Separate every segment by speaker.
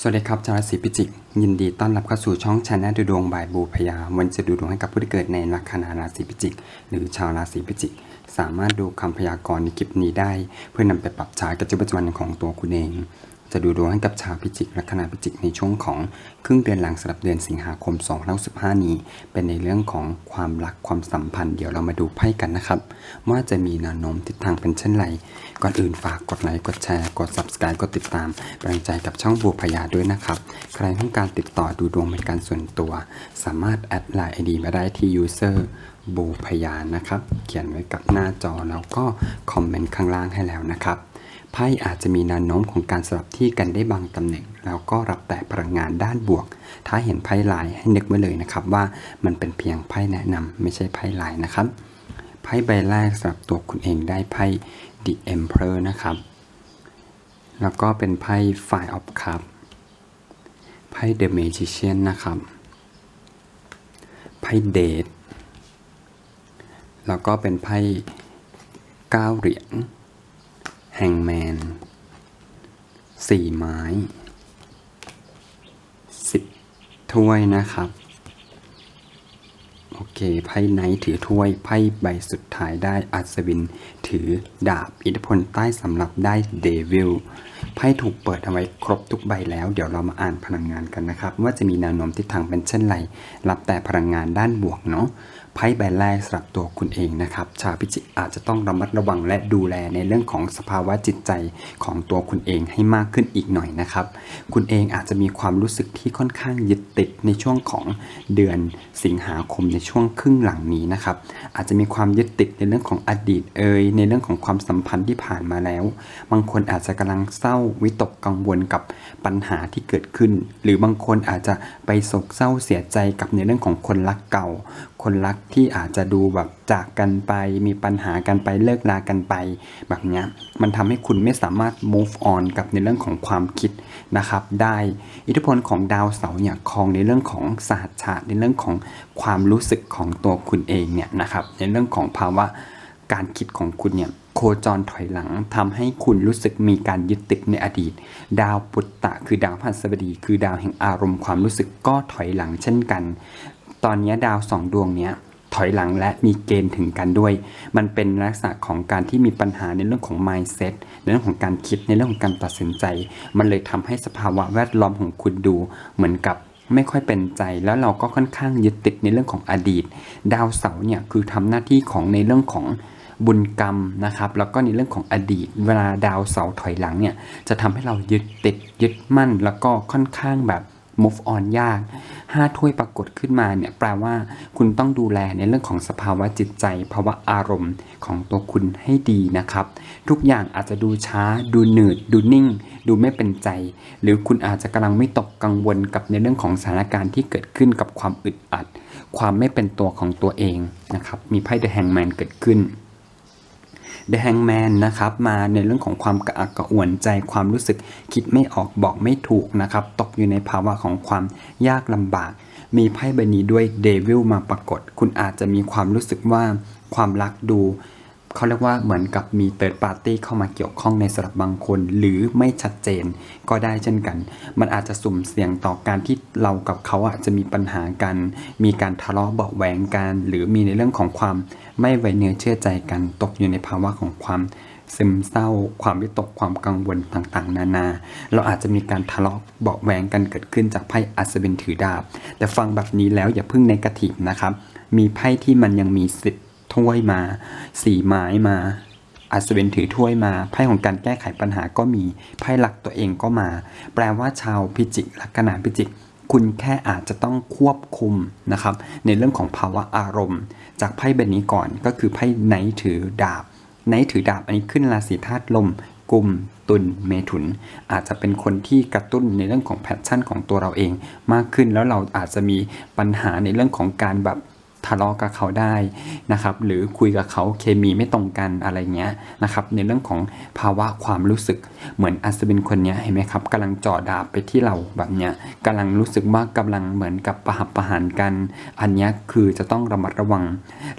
Speaker 1: สวัสดีครับชาวราศีพิจิก ยินดีต้อนรับเข้าสู่ช่องชาแนลดูดวงบายบูพยาวันจะดูดวงให้กับผู้ที่เกิดในลัคนาราศีพิจิก หรือชาวราศีพิจิก สามารถดูคำพยากรณ์ในคลิปนี้ได้ เพื่อนำไปปรับใช้กับชีวิตประจำวันของตัวคุณเอง จะดูดวงให้กับชาวพิจิกลัคนาพิจิกในช่วงของครึ่งเดือนหลังสำหรับเดือนสิงหาคม2015นี้ เป็นในเรื่องของความรักความสัมพันธ์เดี๋ยวเรามาดูไพ่กันนะครับ ว่าจะมีแนวโน้มทิศทางเป็นเช่นไร ก่อนอื่นฝากกดไลค์กดแชร์กด subscribe กดติดตามเป็นกำลังใจกับช่องบัวพยาด้วยนะครับ ใครต้องการติดต่อดูดวงเป็นการส่วนตัว สามารถแอดไลน์ ID มาได้ที่ user บูพยานะครับ เขียนไว้กับหน้าจอแล้วก็คอมเมนต์ข้างล่างให้แล้วนะครับ ไพ่อาจจะมีแนวโน้มของการสลับที่กันได้บางตำแหน่ง แล้วก็รับแต่พลังงานด้านบวก ถ้าเห็นไพ่ลายให้นึกไว้เลยนะครับว่ามันเป็นเพียงไพ่แนะนำไม่ใช่ไพ่ลายนะครับ ไพ่ใบแรกสำหรับตัวคุณเองได้ไพ่ The Emperor นะครับ แล้วก็เป็นไพ่ Five of Cups ไพ่ The Magician นะครับ ไพ่เดทแล้วก็เป็นไพ่เก้าเหรียญ แฮงแมนสี่ไม้สิบถ้วยนะครับ โอเค ไพ่ไนท์ถือถ้วย ไพ่ใบสุดท้ายได้อัศวิน ถือดาบอิทธิพลใต้สำหรับได้เดวิลไพ่ถูกเปิดเอาไว้ครบทุกใบแล้ว เดี๋ยวเรามาอ่านพลังงานกันนะครับ ว่าจะมีแนวโน้มทิศทางเป็นเช่นไร รับแต่พลังงานด้านบวกเนาะ ไพ่ใบแรกสำหรับตัวคุณเองนะครับ ชาวพิจิกอาจจะต้องระมัดระวังและดูแลในเรื่องของสภาวะจิตใจของตัวคุณเองให้มากขึ้นอีกหน่อยนะครับ คุณเองอาจจะมีความรู้สึกที่ค่อนข้างยึดติดในช่วงของเดือนสิงหาคมในช่วงครึ่งหลังนี้นะครับ อาจจะมีความยึดติดในเรื่องของอดีตเอ่ยในเรื่องของความสัมพันธ์ที่ผ่านมาแล้ว บางคนอาจจะกำลังเศร้าวิตกกังวลกับปัญหาที่เกิดขึ้น หรือบางคนอาจจะไปโศกเศร้าเสียใจกับในเรื่องของคนรักเก่าคนรักที่อาจจะดูแบบจากกันไป มีปัญหากันไปเลิกลากันไป แบบนี้มันทำให้คุณไม่สามารถ move on กับในเรื่องของความคิดนะครับ ได้อิทธิพลของดาวเสาร์เนี่ยครองในเรื่องของศาสตร์ศาในเรื่องของความรู้สึกของตัวคุณเองเนี่ยนะครับ ในเรื่องของภาวะการคิดของคุณเนี่ยโคจรถอยหลังทำให้คุณรู้สึกมีการยึดติดในอดีต ดาวปุตตะคือดาวพฤหัสบดี คือดาวแห่งอารมณ์ความรู้สึกก็ถอยหลังเช่นกัน ตอนนี้ดาวสองดวงเนี้ยถอยหลังและมีเกณฑ์ถึงกันด้วย มันเป็นลักษณะของการที่มีปัญหาในเรื่องของ mindset ในเรื่องของการคิดในเรื่องของการตัดสินใจ มันเลยทำให้สภาวะแวดล้อมของคุณดู เหมือนกับไม่ค่อยเป็นใจแล้วเราก็ค่อนข้างยึดติดในเรื่องของอดีต ดาวเสาร์เนี่ยคือทำหน้าที่ของในเรื่องของบุญกรรมนะครับแล้วก็ในเรื่องของอดีต เวลาดาวเสาร์ถอยหลังเนี่ยจะทำให้เรายึดติดยึดมั่นแล้วก็ค่อนข้างแบบ move on ยากห้าถ้วยปรากฏขึ้นมาเนี่ยแปลว่าคุณต้องดูแลในเรื่องของสภาวะจิตใจภาวะอารมณ์ของตัวคุณให้ดีนะครับ ทุกอย่างอาจจะดูช้า ดูหนืด ดูนิ่ง ดูไม่เป็นใจ หรือคุณอาจจะกำลังไม่ตกกังวลกับในเรื่องของสถานการณ์ที่เกิดขึ้นกับความอึดอัด ความไม่เป็นตัวของตัวเองนะครับมีไพ่ The Hangman เกิดขึ้น The Hangman นะครับมาในเรื่องของความกระอักกระอ่วนใจความรู้สึกคิดไม่ออกบอกไม่ถูกนะครับตกอยู่ในภาวะของความยากลำบาก มีไพ่ใบนี้ด้วยเดวิลมาปรากฏ คุณอาจจะมีความรู้สึกว่าความรักดูเขาเรียกว่าเหมือนกับมีเติร์ดปาร์ตี้เข้ามาเกี่ยวข้องในสำหรับบางคน หรือไม่ชัดเจนก็ได้เช่นกัน มันอาจจะสุ่มเสี่ยงต่อการที่เรากับเขาอาจจะมีปัญหากัน มีการทะเลาะเบาแหวงกัน หรือมีในเรื่องของความ ไม่ไว้เนื้อเชื่อใจกันตกอยู่ในภาวะของความซึมเศร้า ความวิตกความกังวลต่างๆ นานา เราอาจจะมีการทะเลาะเบาแหวงกันเกิดขึ้นจากไพ่อัศวินถือดาบ แต่ฟังแบบนี้แล้วอย่าเพิ่งในกาทีฟนะครับ มีไพ่ที่มันยังมีสิทธิ์ถ้วยมาสีไม้มาอัศวินถือถ้วยมาไพ่ของการแก้ไขปัญหาก็มีไพ่หลักตัวเองก็มา แปลว่าชาวพิจิกลัคนาพิจิก คุณแค่อาจจะต้องควบคุมนะครับ ในเรื่องของภาวะอารมณ์ จากไพ่ใบนี้ก่อนก็คือไพ่ไนท์ถือดาบไนท์ถือดาบอันนี้ขึ้นราศีธาตุลมกุมตุลเมถุน อาจจะเป็นคนที่กระตุ้นในเรื่องของแพชชั่นของตัวเราเอง มากขึ้นแล้วเราอาจจะมีปัญหาในเรื่องของการแบบ ทะเลาะกับเขาได้นะครับหรือคุยกับเขาเคมีไม่ตรงกันอะไรเงี้ยนะครับในเรื่องของภาวะความรู้สึกเหมือนอัศวินคนนี้เห็นไหมครับกำลังจ่อดาบไปที่เราแบบเนี้ยกำลังรู้สึกว่ากำลังเหมือนกับประหับประหารกัน อันนี้คือจะต้องระมัดระวัง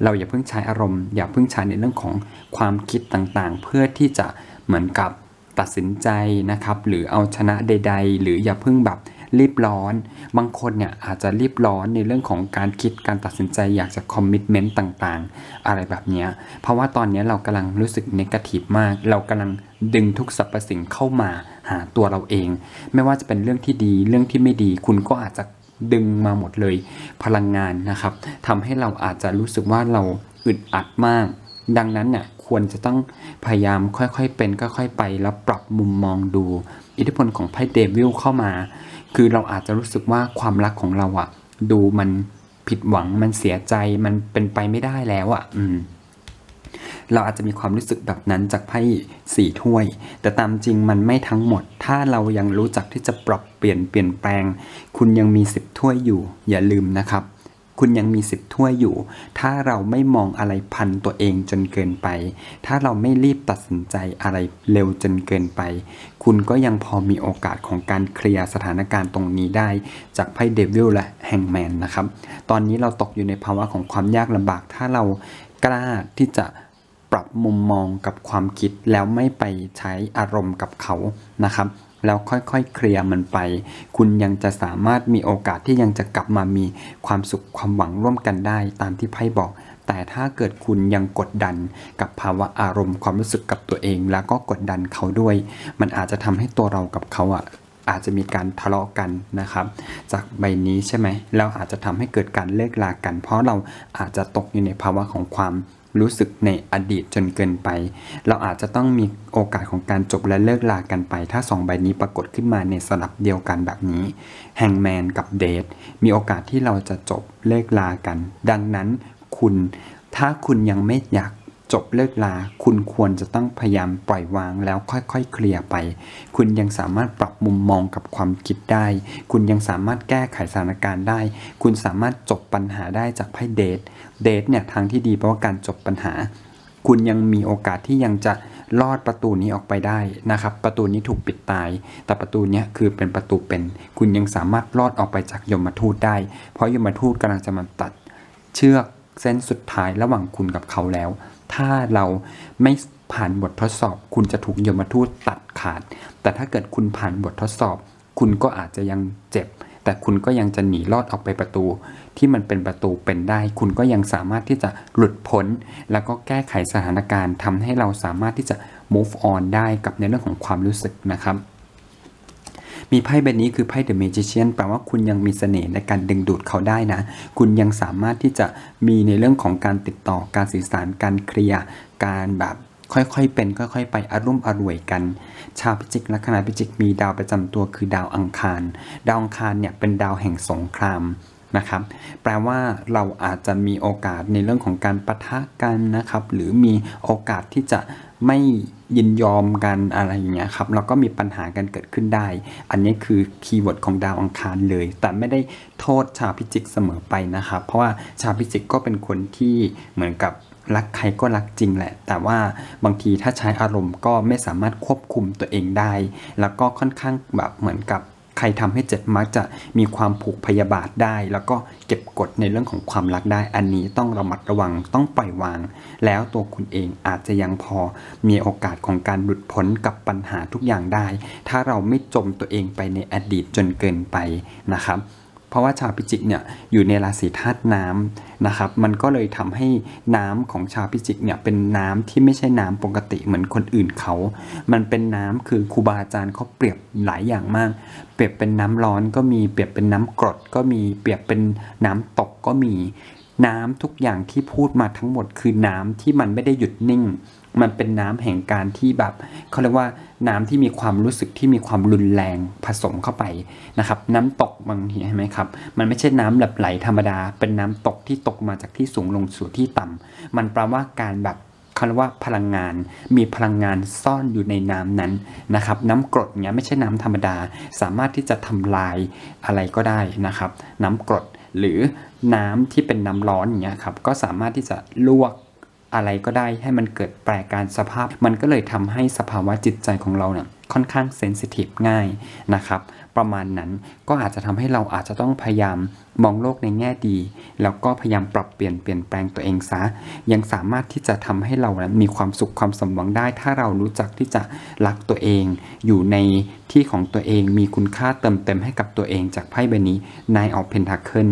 Speaker 1: เราอย่าเพิ่งใช้อารมณ์ อย่าเพิ่งใช้ในเรื่องของความคิดต่างๆ เพื่อที่จะเหมือนกับตัดสินใจนะครับหรือเอาชนะใด ๆ หรืออย่าเพิ่งแบบ รีบร้อน บางคนเนี่ยอาจจะรีบร้อนในเรื่องของการคิดการตัดสินใจอยากจะคอมมิชเมนต์ต่างๆ อะไรแบบนี้ เพราะว่าตอนนี้เรากำลังรู้สึกเนกาทีฟมาก เรากำลังดึงทุกสรรพสิ่งเข้ามาหาตัวเราเอง ไม่ว่าจะเป็นเรื่องที่ดีเรื่องที่ไม่ดี คุณก็อาจจะดึงมาหมดเลย พลังงานนะครับทำให้เราอาจจะรู้สึกว่าเราอึดอัดมาก ดังนั้นเนี่ยควรจะต้องพยายามค่อยๆเป็นค่อยๆไปแล้วปรับมุมมองดู อิทธิพลของไพ่เดวิลเข้ามา คือเราอาจจะรู้สึกว่าความรักของเราอะดูมันผิดหวังมันเสียใจมันเป็นไปไม่ได้แล้วอะอืมเราอาจจะมีความรู้สึกแบบนั้นจากไพ่สี่ถ้วย แต่ตามจริงมันไม่ทั้งหมด ถ้าเรายังรู้จักที่จะปรับเปลี่ยนเปลี่ยนแปลง คุณยังมีสิบถ้วยอยู่ อย่าลืมนะครับ คุณยังมีสิบถ้วยอยู่ ถ้าเราไม่มองอะไรพันตัวเองจนเกินไป ถ้าเราไม่รีบตัดสินใจอะไรเร็วจนเกินไป คุณก็ยังพอมีโอกาสของการเคลียร์สถานการณ์ตรงนี้ได้ จากไพ่เดวิลและแฮงแมนนะครับ ตอนนี้เราตกอยู่ในภาวะของความยากลำบาก ถ้าเรากล้าที่จะปรับมุมมองกับความคิดแล้วไม่ไปใช้อารมณ์กับเขานะครับ แล้วค่อยๆ เคลียร์มันไป คุณยังจะสามารถมีโอกาสที่ยังจะกลับมามีความสุขความหวังร่วมกันได้ตามที่ไพ่บอก แต่ถ้าเกิดคุณยังกดดันกับภาวะอารมณ์ความรู้สึกกับตัวเอง แล้วก็กดดันเขาด้วย มันอาจจะทำให้ตัวเรากับเขาอะอาจจะมีการทะเลาะกันนะครับ จากใบนี้ใช่ไหมแล้วอาจจะทำให้เกิดการเลิกลากัน เพราะเราอาจจะตกอยู่ในภาวะของความ รู้สึกในอดีตจนเกินไป เราอาจจะต้องมีโอกาสของการจบและเลิกลากันไป ถ้าสองใบนี้ปรากฏขึ้นมาในสลับเดียวกันแบบนี้แฮงแมนกับเดทมีโอกาสที่เราจะจบเลิกลากัน ดังนั้นคุณถ้าคุณยังไม่อยาก จบเลิกลา คุณควรจะต้องพยายามปล่อยวางแล้วค่อยๆ เคลียร์ไป คุณยังสามารถปรับมุมมองกับความคิดได้ คุณยังสามารถแก้ไขสถานการณ์ได้ คุณสามารถจบปัญหาได้จากไพ่เดท เดทเนี่ยทางที่ดีแปลว่าการจบปัญหา คุณยังมีโอกาสที่ยังจะลอดประตูนี้ออกไปได้นะครับ ประตูนี้ถูกปิดตาย แต่ประตูนี้คือเป็นประตูเป็น คุณยังสามารถลอดออกไปจากยมทูตได้ เพราะยมทูตกำลังจะมาตัดเชือก เส้นสุดท้ายระหว่างคุณกับเขาแล้ว ถ้าเราไม่ผ่านบททดสอบ คุณจะถูกยมทูตตัดขาด แต่ถ้าเกิดคุณผ่านบททดสอบ คุณก็อาจจะยังเจ็บ แต่คุณก็ยังจะหนีรอดออกไปประตู ที่มันเป็นประตูเป็นได้ คุณก็ยังสามารถที่จะหลุดพ้น แล้วก็แก้ไขสถานการณ์ทำให้เราสามารถที่จะ move on ได้กับในเรื่องของความรู้สึกนะครับ มีไพ่ใบนี้คือไพ่ The Magician แปลว่าคุณยังมีเสน่ห์ในการดึงดูดเขาได้นะ คุณยังสามารถที่จะมีในเรื่องของการติดต่อการสื่อสารการเคลียร์การแบบค่อยๆ เป็นค่อยๆ ไปอารุ่มอร่วยกัน ชาวพิจิกลัคนาพิจิกมีดาวประจำตัวคือดาวอังคาร ดาวอังคารเนี่ยเป็นดาวแห่งสงครามนะครับแปลว่าเราอาจจะมีโอกาสในเรื่องของการปะทะกันนะครับ หรือมีโอกาสที่จะ ไม่ยินยอมกันอะไรอย่างเงี้ยครับแล้วก็มีปัญหากันเกิดขึ้นได้ อันนี้คือคีย์เวิร์ดของดาวอังคารเลย แต่ไม่ได้โทษชาวพิจิกเสมอไปนะครับ เพราะว่าชาวพิจิกก็เป็นคนที่เหมือนกับรักใครก็รักจริงแหละ แต่ว่าบางทีถ้าใช้อารมณ์ก็ไม่สามารถควบคุมตัวเองได้ แล้วก็ค่อนข้างแบบเหมือนกับ ใครทำให้เจ็บมักจะมีความผูกพยาบาทได้ แล้วก็เก็บกดในเรื่องของความรักได้ อันนี้ต้องระมัดระวังต้องปล่อยวาง แล้วตัวคุณเองอาจจะยังพอมีโอกาสของการหลุดพ้นกับปัญหาทุกอย่างได้ ถ้าเราไม่จมตัวเองไปในอดีตจนเกินไปนะครับ เพราะว่าชาวพิจิกเนี่ยอยู่ในราศีธาตุน้ำนะครับ มันก็เลยทำให้น้ำของชาวพิจิกเนี่ยเป็นน้ำที่ไม่ใช่น้ำปกติเหมือนคนอื่นเขา มันเป็นน้ำคือครูบาอาจารย์เขาเปรียบหลายอย่างมาก เปรียบเป็นน้ำร้อนก็มี เปรียบเป็นน้ำกรดก็มี เปรียบเป็นน้ำตกก็มี น้ำทุกอย่างที่พูดมาทั้งหมดคือน้ำที่มันไม่ได้หยุดนิ่ง มันเป็นน้ำแห่งการที่แบบเขาเรียกว่าน้ำที่มีความรู้สึกที่มีความรุนแรงผสมเข้าไปนะครับ น้ำตกบางทีเห็นไหมครับ มันไม่ใช่น้ำแบบไหลธรรมดา เป็นน้ำตกที่ตกมาจากที่สูงลงสู่ที่ต่ำมันแปลว่าการแบบเขาเรียกว่าพลังงานมีพลังงานซ่อนอยู่ในน้ำนั้นนะครับ น้ำกรดเนี้ยไม่ใช่น้ำธรรมดา สามารถที่จะทำลายอะไรก็ได้นะครับ น้ำกรด หรือน้ำที่เป็นน้ำร้อนอย่างเงี้ยครับก็สามารถที่จะลวกอะไรก็ได้ให้มันเกิดแปรการสภาพ มันก็เลยทำให้สภาวะจิตใจของเราเนี่ยค่อนข้างเซนซิทีฟง่ายนะครับ ประมาณนั้น ก็อาจจะทำให้เราอาจจะต้องพยายามมองโลกในแง่ดี แล้วก็พยายามปรับเปลี่ยนเปลี่ยนแปลงตัวเองซะ ยังสามารถที่จะทำให้เรานะมีความสุขความสมหวังได้ ถ้าเรารู้จักที่จะรักตัวเอง อยู่ในที่ของตัวเองมีคุณค่าเติมเต็มให้กับตัวเองจากไพ่ใบนี้นายออกเพนทักเกิล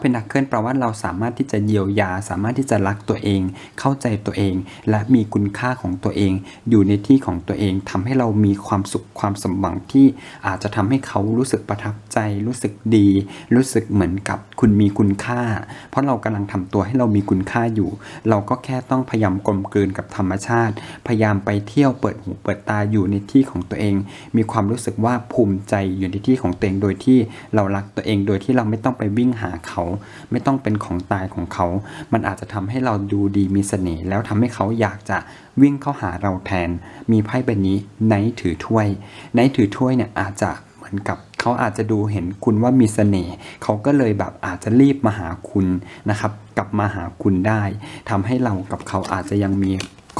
Speaker 1: เป็นนักเคลื่อนแปลว่าเราสามารถที่จะเยียวยา สามารถที่จะรักตัวเอง เข้าใจตัวเอง และมีคุณค่าของตัวเอง อยู่ในที่ของตัวเองทำให้เรามีความสุขความสมหวังที่อาจจะทำให้เขารู้สึกประทับใจ รู้สึกดี รู้สึกเหมือนกับคุณมีคุณค่า เพราะเรากำลังทำตัวให้เรามีคุณค่าอยู่ เราก็แค่ต้องพยายามกลมกลืนกับธรรมชาติ พยายามไปเที่ยวเปิดหูเปิดตาอยู่ในที่ของตัวเอง มีความรู้สึกว่าภูมิใจอยู่ในที่ของตัวเองโดยที่เรารักตัวเองโดยที่เราไม่ต้องไปวิ่งหาเขา ไม่ต้องเป็นของตายของเขา มันอาจจะทำให้เราดูดีมีเสน่ห์แล้วทำให้เขาอยากจะวิ่งเข้าหาเราแทน มีไพ่ใบนี้ไนท์ถือถ้วยไนท์ถือถ้วยเนี่ยอาจจะเหมือนกับเขาอาจจะดูเห็นคุณว่ามีเสน่ห์เขาก็เลยแบบอาจจะรีบมาหาคุณนะครับ กลับมาหาคุณได้ทำให้เรากับเขาอาจจะยังมี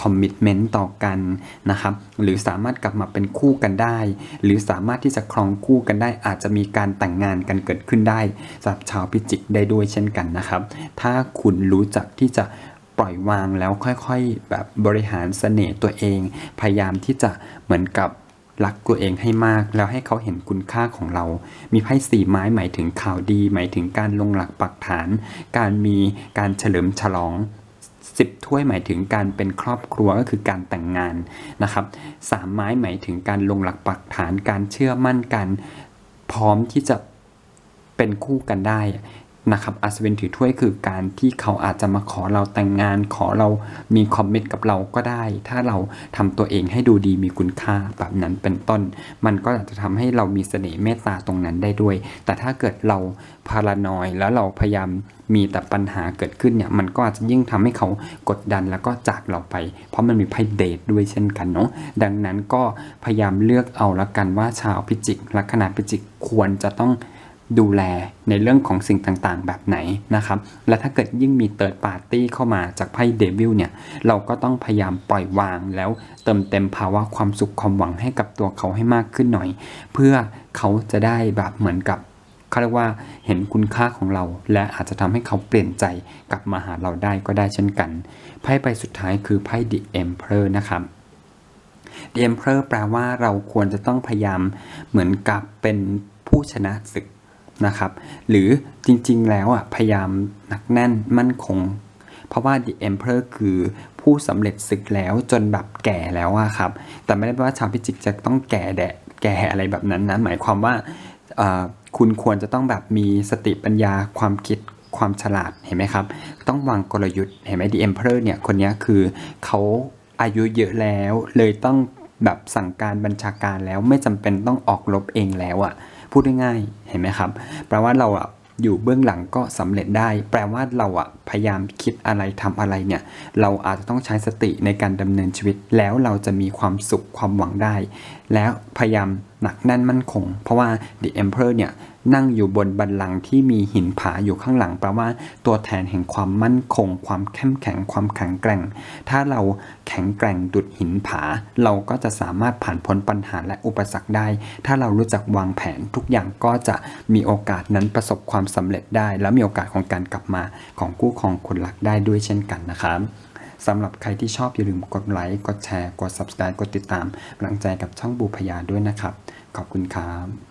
Speaker 1: คอมมิชเมนต์ต่อกันนะครับ หรือสามารถกลับมาเป็นคู่กันได้ หรือสามารถที่จะครองคู่กันได้ อาจจะมีการแต่งงานกันเกิดขึ้นได้สำหรับชาวพิจิกได้ด้วยเช่นกันนะครับ ถ้าคุณรู้จักที่จะปล่อยวางแล้วค่อยๆ แบบบริหารเสน่ห์ตัวเอง พยายามที่จะเหมือนกับรักตัวเองให้มากแล้วให้เขาเห็นคุณค่าของเรา มีไพ่สี่ไม้หมายถึงข่าวดี หมายถึงการลงหลักปักฐาน การมีการเฉลิมฉลอง สิบถ้วยหมายถึงการเป็นครอบครัวก็คือการแต่งงานนะครับสามไม้หมายถึงการลงหลักปักฐานการเชื่อมั่นการพร้อมที่จะเป็นคู่กันได้ นะครับอัศวินถือถ้วยคือการที่เขาอาจจะมาขอเราแต่งงาน ขอเรามีคอมมิตกับเราก็ได้ ถ้าเราทำตัวเองให้ดูดีมีคุณค่าแบบนั้นเป็นต้น มันก็อาจจะทำให้เรามีเสน่ห์เมตตาตรงนั้นได้ด้วย แต่ถ้าเกิดเราพารานอยแล้วเราพยายามมีแต่ปัญหาเกิดขึ้นเนี่ยมันก็อาจจะยิ่งทำให้เขากดดันแล้วก็จากเราไป เพราะมันมีไพ่เดทด้วยเช่นกันเนาะดังนั้นก็พยายามเลือกเอาละกันว่าชาวพิจิกลัคนาพิจิกควรจะต้อง ดูแลในเรื่องของสิ่งต่างๆ แบบไหนนะครับ และถ้าเกิดยิ่งมีเติร์ดปาร์ตี้เข้ามาจากไพ่เดวิลเนี่ย เราก็ต้องพยายามปล่อยวางแล้วเติมเต็มภาวะความสุขความหวังให้กับตัวเขาให้มากขึ้นหน่อย เพื่อเขาจะได้แบบเหมือนกับเขาเรียกว่าเห็นคุณค่าของเรา และอาจจะทำให้เขาเปลี่ยนใจกลับมาหาเราได้ก็ได้เช่นกัน ไพ่ใบสุดท้ายคือไพ่ The Emperor นะครับ The Emperor แปลว่าเราควรจะต้องพยายามเหมือนกับเป็นผู้ชนะศึก นะครับ หรือจริงๆ แล้วอะพยายามหนักแน่นมั่นคง เพราะว่า The Emperor คือผู้สำเร็จศึกแล้วจนแบบแก่แล้วอะครับ แต่ไม่ได้แปลว่าชาวพิจิกจะต้องแก่แดะแก่อะไรแบบนั้นนะ หมายความว่าคุณควรจะต้องแบบมีสติปัญญาความคิดความฉลาดเห็นไหมครับ ต้องวางกลยุทธ์เห็นไหม The Emperor เนี่ยคนนี้คือเขาอายุเยอะแล้วเลยต้องแบบสั่งการบัญชาการแล้วไม่จำเป็นต้องออกรบเองแล้วอะ พูดง่ายๆเห็นไหมครับ แปลว่าเราอะอยู่เบื้องหลังก็สำเร็จได้ แปลว่าเราอะพยายามคิดอะไรทำอะไรเนี่ย เราอาจจะต้องใช้สติในการดำเนินชีวิต แล้วเราจะมีความสุขความหวังได้ แล้วพยายามหนักแน่นมั่นคง เพราะว่า The Emperor เนี่ย นั่งอยู่บนบัลลังที่มีหินผาอยู่ข้างหลังแปลว่า ตัวแทนแห่งความมั่นคง ความเข้มแข็ง ความแข็งแกร่ง ถ้าเราแข็งแกร่งดุดหินผา เราก็จะสามารถผ่านพ้นปัญหาและอุปสรรคได้ ถ้าเรารู้จักวางแผนทุกอย่างก็จะมีโอกาสนั้นประสบความสำเร็จได้ และมีโอกาสของการกลับมาของคู่ครองคนรักได้ด้วยเช่นกันนะครับสำหรับใครที่ชอบอย่าลืมกดไลค์ กดแชร์ กด subscribe กดติดตามกำลังใจกับช่องบูพยาด้วยนะครับ ขอบคุณครับ